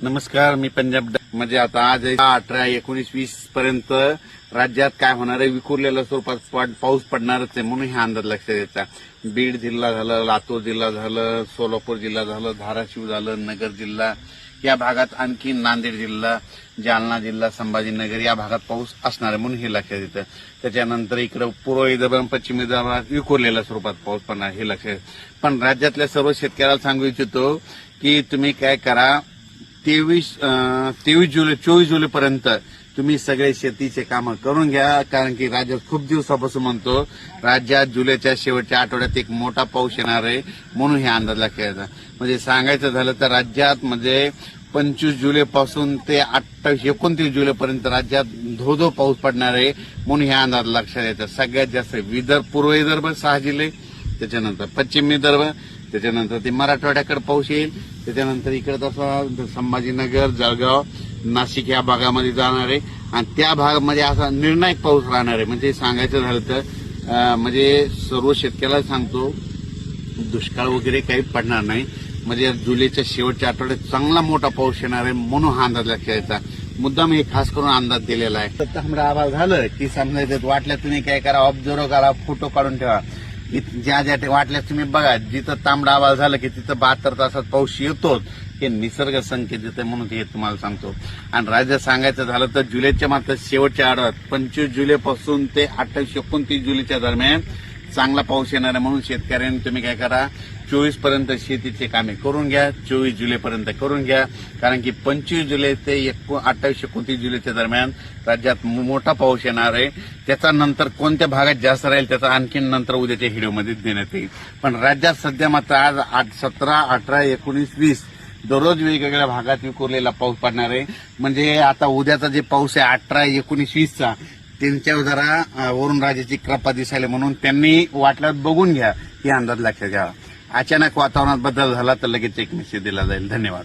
नमस्कार मी पंजाब म्हणजे आता आज अठरा एकोणीस वीस पर्यंत राज्यात काय होणार आहे? विखुरलेल्या स्वरूपात पाऊस पडणारच आहे म्हणून हा अंदाज लक्षात द्यायचा बीड जिल्हा झालं लातूर जिल्हा झालं सोलापूर जिल्हा झालं धाराशिव झालं नगर जिल्हा. या भागात आणखी नांदेड जिल्हा जालना जिल्हा संभाजीनगर या भागात पाऊस असणार आहे म्हणून हे लक्षात येतं. त्याच्यानंतर इकडं पूर्व विदर्भ पश्चिम विदर्भात विखुरलेल्या स्वरूपात पाऊस पडणार हे लक्षात पण राज्यातल्या सर्व शेतकऱ्याला सांगू इच्छितो की तुम्ही काय करा तेवीस तेवीस जुलै चोवीस जुलैपर्यंत तुम्ही सगळे शेतीचे कामं करून घ्या कारण की राज्यात खूप दिवसापासून म्हणतो राज्यात जुलैच्या शेवटच्या आठवड्यात एक मोठा पाऊस येणार आहे म्हणून हे अंदाज लक्षात म्हणजे सांगायचं झालं तर राज्यात म्हणजे पंचवीस जुलैपासून ते अठ्ठावीस एकोणतीस जुलैपर्यंत राज्यात धो धो पाऊस पडणार आहे म्हणून हे अंदाज लक्षात येतात सगळ्यात जास्त विदर्भ पूर्व विदर्भ सहा जिल्हे त्याच्यानंतर पश्चिम विदर्भ त्याच्यानंतर ते मराठवाड्याकडे पाऊस येईल त्याच्यानंतर इकडे तसा संभाजीनगर जळगाव नाशिक या भागामध्ये जाणार आहे. आणि त्या भागामध्ये असा निर्णायक पाऊस राहणार आहे. म्हणजे सांगायचं झालं तर म्हणजे सर्व शेतकऱ्याला सांगतो दुष्काळ वगैरे काही पडणार नाही. म्हणजे जुलैच्या शेवटच्या आठवड्यात चांगला मोठा पाऊस येणार आहे म्हणून हा अंदाज लक्षात यायचा मुद्दाम हे खास करून अंदाज दिलेला आहे. तर तांबडा आभाळ झालं. की समजायचं वाटल्या तुम्ही काय करा ऑब्झर्व करा फोटो काढून ठेवा. ज्या ज्या वाटल्यास तुम्ही बघा जिथं तांबडा आवाज झालं की तिथं बहात्तर तासात पाऊस येतोच. हे निसर्ग संकेत येते म्हणून हे तुम्हाला सांगतो. आणि राज्य सांगायचं झालं तर जुलैच्या मात्र शेवटच्या आठवड्यात पंचवीस जुलैपासून ते अठ्ठावीस एकोणतीस जुलैच्या दरम्यान चांगला पाऊस येणार आहे म्हणून शेतकऱ्यांनी तुम्ही काय करा चोवीसपर्यंत शेतीचे कामे करून घ्या चोवीस जुलैपर्यंत करून घ्या. कारण की पंचवीस जुलै ते अठ्ठावीस एकोणतीस जुलैच्या दरम्यान राज्यात मोठा पाऊस येणार आहे. त्याचा नंतर कोणत्या भागात जास्त राहील त्याचा आणखीन नंतर उद्याच्या व्हिडिओमध्ये देण्यात येईल. पण राज्यात सध्या मात्र आज आठ सतरा अठरा एकोणीस वीस दररोज वेगवेगळ्या भागात विखुरलेला पाऊस पडणार आहे. म्हणजे आता उद्याचा जे पाऊस आहे अठरा एकोणीस वीसचा त्यांच्यावर जरा वरुणराजाची वरुण राजाची कृपा दिसायला म्हणून त्यांनी वाटल्यात बघून घ्या ही अंदाज लक्षात घ्यावा अचानक वातावरणात बदल झाला तर लगेच एक मेसेज दिला जाईल. धन्यवाद.